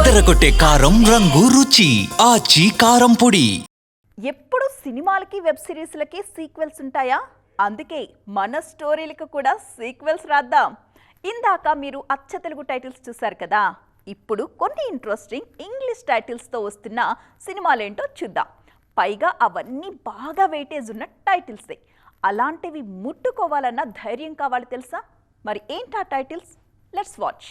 అదరగొట్టే కారం రంగు రుచి ఆచి కారం పొడి. ఎప్పుడు సినిమాలకి వెబ్ సిరీస్లకి సీక్వెల్స్ ఉంటాయా? అందుకే మన స్టోరీలకు కూడా సీక్వెల్స్ రాద్దాం. ఇందాక మీరు అచ్చ తెలుగు టైటిల్స్ చూశారు కదా? ఇప్పుడు కొన్ని ఇంట్రెస్టింగ్ ఇంగ్లీష్ టైటిల్స్తో వస్తున్న సినిమాలేంటో చూద్దాం. పైగా అవన్నీ బాగా వెయిటేజ్ ఉన్న టైటిల్సే. అలాంటివి ముట్టుకోవాలన్న ధైర్యం కావాలి తెలుసా? మరి ఏంటా టైటిల్స్? Let's watch.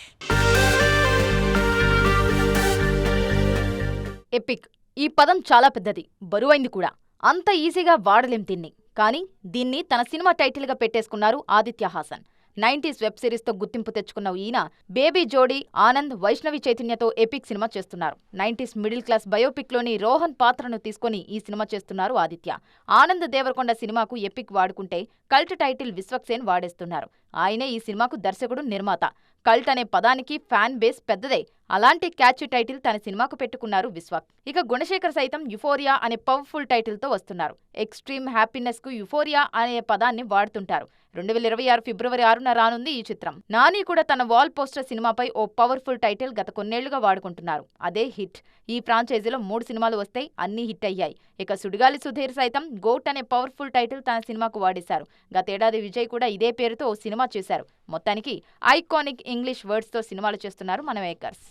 ఎపిక్. ఈ పదం చాలా పెద్దది బరువైంది కూడా. అంత ఈజీగా వాడలేం దీన్ని. కానీ దీన్ని తన సినిమా టైటిల్గా పెట్టేసుకున్నారు ఆదిత్య హాసన్. నైంటీస్ వెబ్ సిరీస్తో గుర్తింపు తెచ్చుకున్న ఈయన బేబీ జోడీ ఆనంద్ వైష్ణవి చైతన్యతో ఎపిక్ సినిమా చేస్తున్నారు. నైంటీస్ మిడిల్ క్లాస్ బయోపిక్లోని రోహన్ పాత్రను తీసుకొని ఈ సినిమా చేస్తున్నారు ఆదిత్య. ఆనంద్ దేవరకొండ సినిమాకు ఎపిక్ వాడుకుంటే కల్ట్ టైటిల్ విశ్వక్సేన్ వాడేస్తున్నారు. ఆయనే ఈ సినిమాకు దర్శకుడు నిర్మాత. కల్ట్ అనే పదానికి ఫ్యాన్ బేస్ పెద్దదే. అలాంటి క్యాచ్ టైటిల్ తన సినిమాకు పెట్టుకున్నారు విశ్వాక్. ఇక గుణశేఖర్ సైతం యుఫోరియా అనే పవర్ఫుల్ టైటిల్తో వస్తున్నారు. ఎక్స్ట్రీమ్ హ్యాపీనెస్కు యుఫోరియా అనే పదాన్ని వాడుతుంటారు. రెండు వేల ఇరవై ఆరు ఫిబ్రవరి ఆరున రానుంది ఈ చిత్రం. నాని కూడా తన వాల్ పోస్టర్ సినిమాపై ఓ పవర్ఫుల్ టైటిల్ గత కొన్నేళ్ళుగా వాడుకుంటున్నారు. అదే హిట్ ఈ ఫ్రాంచైజీలో మూడు సినిమాలు వస్తాయి అన్ని హిట్ అయ్యాయి. ఇక సుడిగాలి సుధీర్ సైతం గోట్ అనే పవర్ఫుల్ టైటిల్ తన సినిమాకు వాడేశారు. గతేడాది విజయ్ కూడా ఇదే పేరుతో ఓ సినిమా చేశారు. మొత్తానికి ఐకానిక్ ఇంగ్లీష్ వర్డ్స్తో సినిమాలు చేస్తున్నారు మన మేకర్స్